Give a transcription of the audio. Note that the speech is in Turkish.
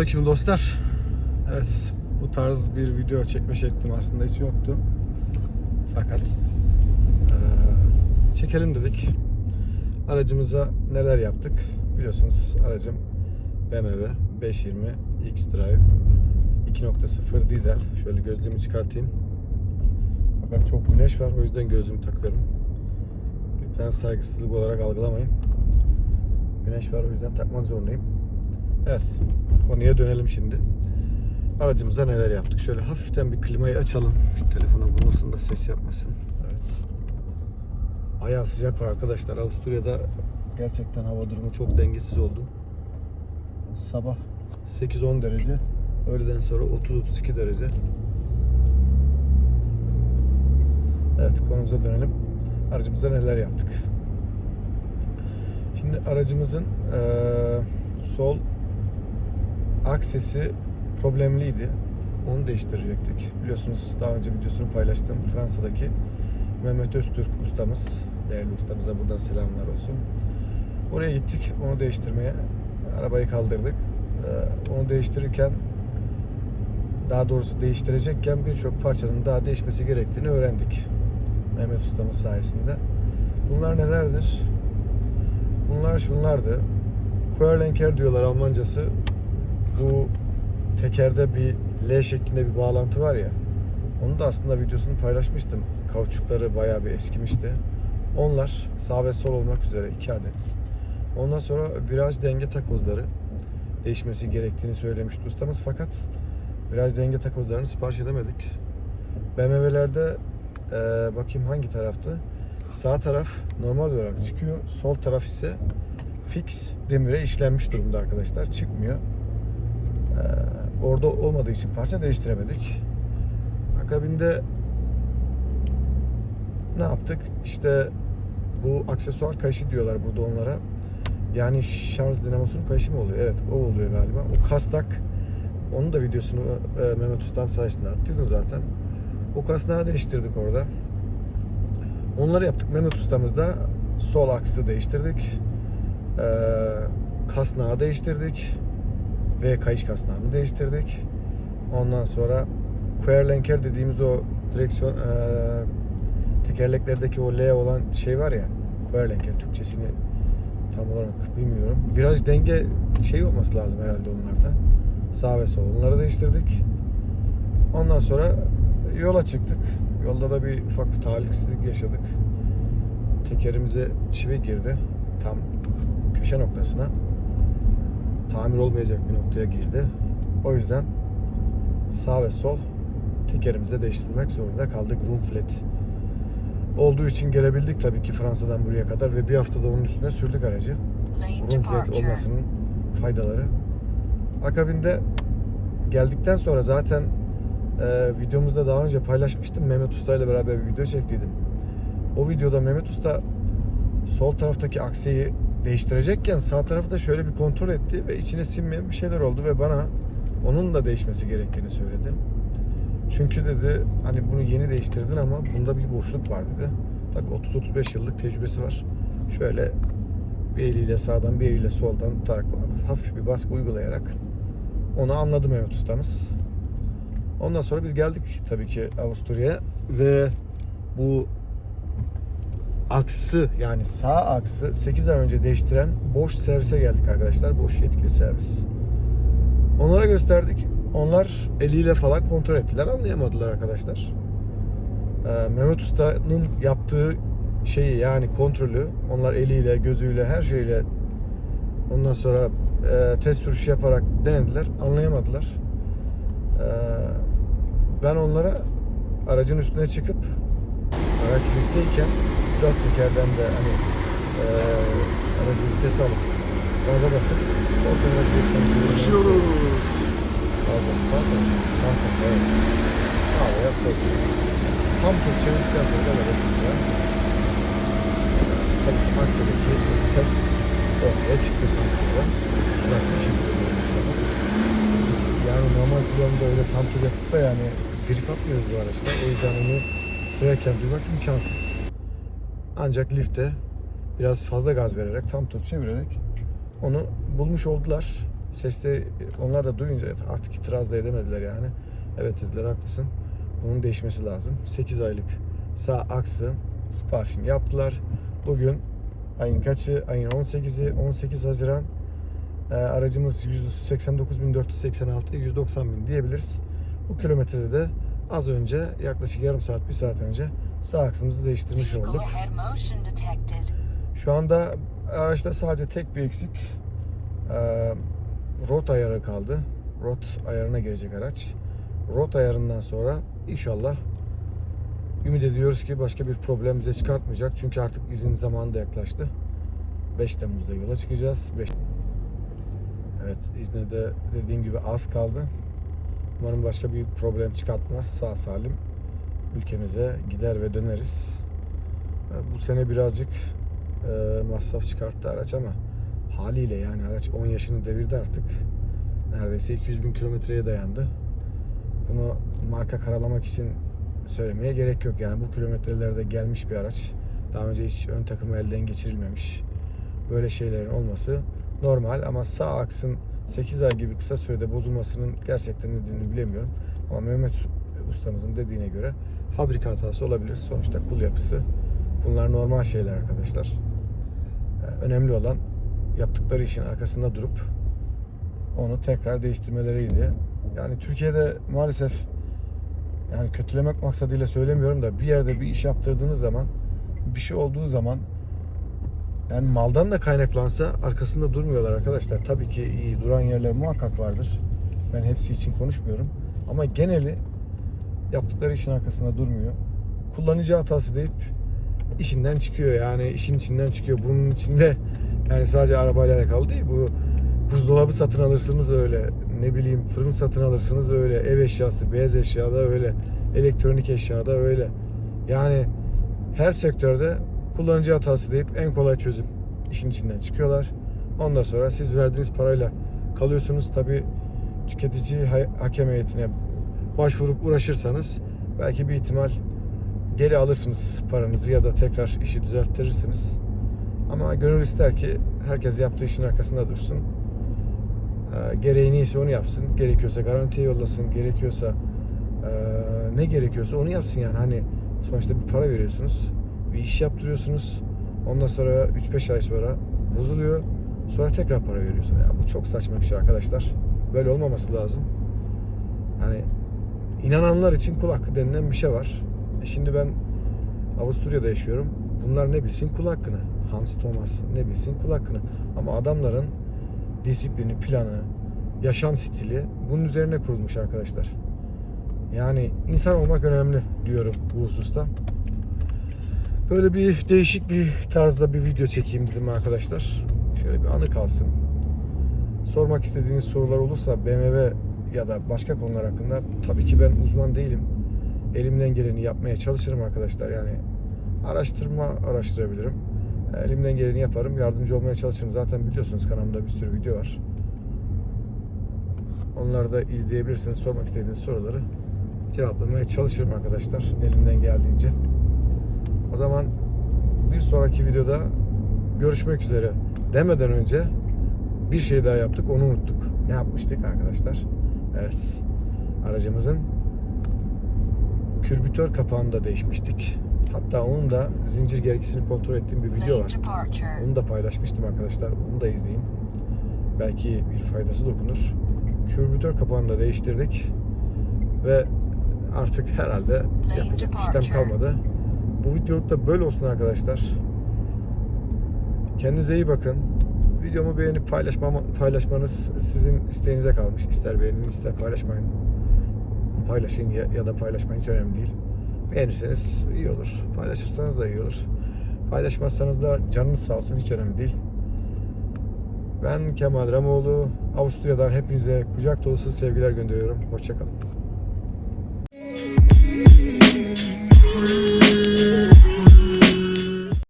Selamünaleyküm dostlar. Evet, bu tarz bir video çekme şeklim aslında hiç yoktu. Fakat eee, çekelim dedik. Aracımıza neler yaptık? Biliyorsunuz aracım BMW 520 X-Drive 2.0 dizel. Şöyle gözlüğümü çıkartayım. Fakat çok güneş var o yüzden gözlüğümü takıyorum. Lütfen saygısızlık olarak algılamayın. Güneş var o yüzden takmak zorundayım. Evet, konuya dönelim şimdi. Aracımıza neler yaptık? Şöyle hafiften bir klimayı açalım. Şu telefona vurmasın da ses yapmasın. Evet. Bayağı sıcak var arkadaşlar. Avusturya'da gerçekten hava durumu çok dengesiz oldu. Sabah 8-10 derece. Öğleden sonra 30-32 derece. Evet konumuza dönelim. Aracımıza neler yaptık? Şimdi aracımızın eee, sol aksesi problemliydi. Onu değiştirecektik. Biliyorsunuz daha önce videosunu paylaştım. Fransa'daki Mehmet Öztürk ustamız, değerli ustamıza buradan selamlar olsun. Oraya gittik onu değiştirmeye. Arabayı kaldırdık. Ee, Onu değiştirirken daha doğrusu değiştirecekken birçok parçanın daha değişmesi gerektiğini öğrendik. Mehmet ustamız sayesinde. Bunlar nelerdir? Bunlar şunlardı. Querlenker diyorlar Almancası. Bu tekerde bir L şeklinde bir bağlantı var ya. Onu da aslında videosunu paylaşmıştım. Kauçukları bayağı bir eskimişti. Onlar sağ ve sol olmak üzere iki adet. Ondan sonra viraj denge takozları değişmesi gerektiğini söylemişti ustamız fakat viraj denge takozlarını sipariş edemedik. BMW'lerde eee, bakayım hangi taraftı? Sağ taraf normal olarak çıkıyor. Sol taraf ise fix demire işlenmiş durumda arkadaşlar. Çıkmıyor. Ee, orada olmadığı için parça değiştiremedik. Akabinde ne yaptık? İşte bu aksesuar kayışı diyorlar burada onlara. Yani şarj dinamosunun kayışı mı oluyor? Evet o oluyor galiba. O kasnak onun da videosunu e, Mehmet Ustam sayesinde attıydım zaten. O kasnağı değiştirdik orada. Onları yaptık. Mehmet ustamız da sol aksı değiştirdik. Ee, kasnağı değiştirdik. Ve kayış kasnağını değiştirdik. Ondan sonra Querlenker dediğimiz o direksiyon ee, tekerleklerdeki o L olan şey var ya Querlenker Türkçesini tam olarak bilmiyorum. Viraj denge şey olması lazım herhalde onlarda. Sağ ve sol. Onları değiştirdik. Ondan sonra yola çıktık. Yolda da bir ufak bir talihsizlik yaşadık. Tekerimize çivi girdi. Tam köşe noktasına. Tamir olmayacak bir noktaya girdi. O yüzden sağ ve sol tekerimize değiştirmek zorunda kaldık. Room flat olduğu için gelebildik tabii ki Fransa'dan buraya kadar ve bir haftada onun üstüne sürdük aracı. Lane Room flat departure. olmasının faydaları. Akabinde geldikten sonra zaten e, videomuzda daha önce paylaşmıştım. Mehmet Usta ile beraber bir video çektiydim. O videoda Mehmet Usta sol taraftaki akseyi değiştirecekken sağ tarafı da şöyle bir kontrol etti ve içine sinmeyen bir şeyler oldu ve bana onun da değişmesi gerektiğini söyledi. Çünkü dedi hani bunu yeni değiştirdin ama bunda bir boşluk var dedi. Tabii 30-35 yıllık tecrübesi var. Şöyle bir eliyle sağdan bir eliyle soldan tutarak hafif bir baskı uygulayarak onu anladı Mehmet ustamız. Ondan sonra biz geldik tabii ki Avusturya'ya ve bu aksı yani sağ aksı 8 ay önce değiştiren boş servise geldik arkadaşlar. Boş yetkili servis. Onlara gösterdik. Onlar eliyle falan kontrol ettiler. Anlayamadılar arkadaşlar. Ee, Mehmet Usta'nın yaptığı şeyi yani kontrolü onlar eliyle, gözüyle, her şeyle ondan sonra e, test sürüşü yaparak denediler. Anlayamadılar. Ee, ben onlara aracın üstüne çıkıp araç lifteyken dört tekerden de hani e, aracı vites alıp gaza basıp sol tarafa direksiyonu Uçuyoruz. Pardon sağ taraf. Sağ taraf evet. Sağ ayak sol. Tam tur çevirdikten sonra da araba tutuyor. Tabii ki aksadaki ses ortaya çıktı tam turda. Süratli başladı. Biz yani normal kullanımda öyle tam tur yapıp da yani drift atmıyoruz bu araçta. O yüzden onu sürerken duymak imkansız. Ancak lifte biraz fazla gaz vererek tam tur çevirerek onu bulmuş oldular. Seste onlar da duyunca artık itiraz da edemediler yani. Evet dediler haklısın. Bunun değişmesi lazım. 8 aylık sağ aksı siparişini yaptılar. Bugün ayın kaçı? Ayın 18'i 18 Haziran. Ee, aracımız 189.486 190 bin diyebiliriz. Bu kilometrede de az önce yaklaşık yarım saat bir saat önce sağ aksımızı değiştirmiş olduk. Şu anda araçta sadece tek bir eksik. Ee, rot ayarı kaldı. Rot ayarına girecek araç. Rot ayarından sonra inşallah ümit ediyoruz ki başka bir problem bize çıkartmayacak. Çünkü artık izin zamanı da yaklaştı. 5 Temmuz'da yola çıkacağız. 5 Evet izne de dediğim gibi az kaldı. Umarım başka bir problem çıkartmaz. Sağ salim ülkemize gider ve döneriz. Ee, Bu sene birazcık e, masraf çıkarttı araç ama haliyle yani araç 10 yaşını devirdi artık. Neredeyse 200 bin kilometreye dayandı. Bunu marka karalamak için söylemeye gerek yok. Yani bu kilometrelerde gelmiş bir araç. Daha önce hiç ön takımı elden geçirilmemiş. Böyle şeylerin olması normal ama sağ aksın 8 ay gibi kısa sürede bozulmasının gerçekten nedenini bilemiyorum. Ama Mehmet ustamızın dediğine göre fabrika hatası olabilir. Sonuçta kul yapısı. Bunlar normal şeyler arkadaşlar. Ee, Önemli olan yaptıkları işin arkasında durup onu tekrar değiştirmeleriydi. Yani Türkiye'de maalesef yani kötülemek maksadıyla söylemiyorum da bir yerde bir iş yaptırdığınız zaman bir şey olduğu zaman yani maldan da kaynaklansa arkasında durmuyorlar arkadaşlar. Tabii ki iyi duran yerler muhakkak vardır. Ben hepsi için konuşmuyorum. Ama geneli yaptıkları işin arkasında durmuyor. Kullanıcı hatası deyip işinden çıkıyor yani işin içinden çıkıyor. Bunun içinde yani sadece arabayla alakalı değil. Bu buzdolabı satın alırsınız öyle. Ne bileyim fırın satın alırsınız öyle. Ev eşyası, beyaz eşyada öyle. Elektronik eşyada öyle. Yani her sektörde kullanıcı hatası deyip en kolay çözüm işin içinden çıkıyorlar. Ondan sonra siz verdiğiniz parayla kalıyorsunuz. Tabi tüketici ha- hakem heyetine başvurup uğraşırsanız belki bir ihtimal geri alırsınız paranızı ya da tekrar işi düzelttirirsiniz. Ama gönül ister ki herkes yaptığı işin arkasında dursun. Ee, gereği neyse onu yapsın. Gerekiyorsa garantiye yollasın. Gerekiyorsa ee, ne gerekiyorsa onu yapsın yani. Hani sonuçta bir para veriyorsunuz. Bir iş yaptırıyorsunuz. Ondan sonra 3-5 ay sonra bozuluyor. Sonra tekrar para veriyorsun. Ya bu çok saçma bir şey arkadaşlar. Böyle olmaması lazım. Yani inananlar için kul hakkı denilen bir şey var. E şimdi ben Avusturya'da yaşıyorum. Bunlar ne bilsin kul hakkını. Hans Thomas ne bilsin kul hakkını. Ama adamların disiplini, planı, yaşam stili bunun üzerine kurulmuş arkadaşlar. Yani insan olmak önemli diyorum bu hususta. Böyle bir değişik bir tarzda bir video çekeyim dedim arkadaşlar. Şöyle bir anı kalsın. Sormak istediğiniz sorular olursa BMW ya da başka konular hakkında tabii ki ben uzman değilim. Elimden geleni yapmaya çalışırım arkadaşlar. Yani araştırma araştırabilirim. Elimden geleni yaparım. Yardımcı olmaya çalışırım. Zaten biliyorsunuz kanalımda bir sürü video var. Onları da izleyebilirsiniz. Sormak istediğiniz soruları cevaplamaya çalışırım arkadaşlar. Elimden geldiğince. O zaman bir sonraki videoda görüşmek üzere demeden önce bir şey daha yaptık onu unuttuk. Ne yapmıştık arkadaşlar? Evet. Aracımızın kürbütör kapağını da değişmiştik. Hatta onun da zincir gergisini kontrol ettiğim bir video var. Onu da paylaşmıştım arkadaşlar. Onu da izleyin. Belki bir faydası dokunur. Kürbütör kapağını da değiştirdik. Ve artık herhalde yapacak işlem kalmadı. Bu videoluk da böyle olsun arkadaşlar. Kendinize iyi bakın. Videomu beğenip paylaşmama, paylaşmanız sizin isteğinize kalmış. İster beğenin ister paylaşmayın. Paylaşın ya, ya da paylaşmayın hiç önemli değil. Beğenirseniz iyi olur. Paylaşırsanız da iyi olur. Paylaşmazsanız da canınız sağ olsun hiç önemli değil. Ben Kemal Ramoğlu. Avusturya'dan hepinize kucak dolusu sevgiler gönderiyorum. Hoşçakalın.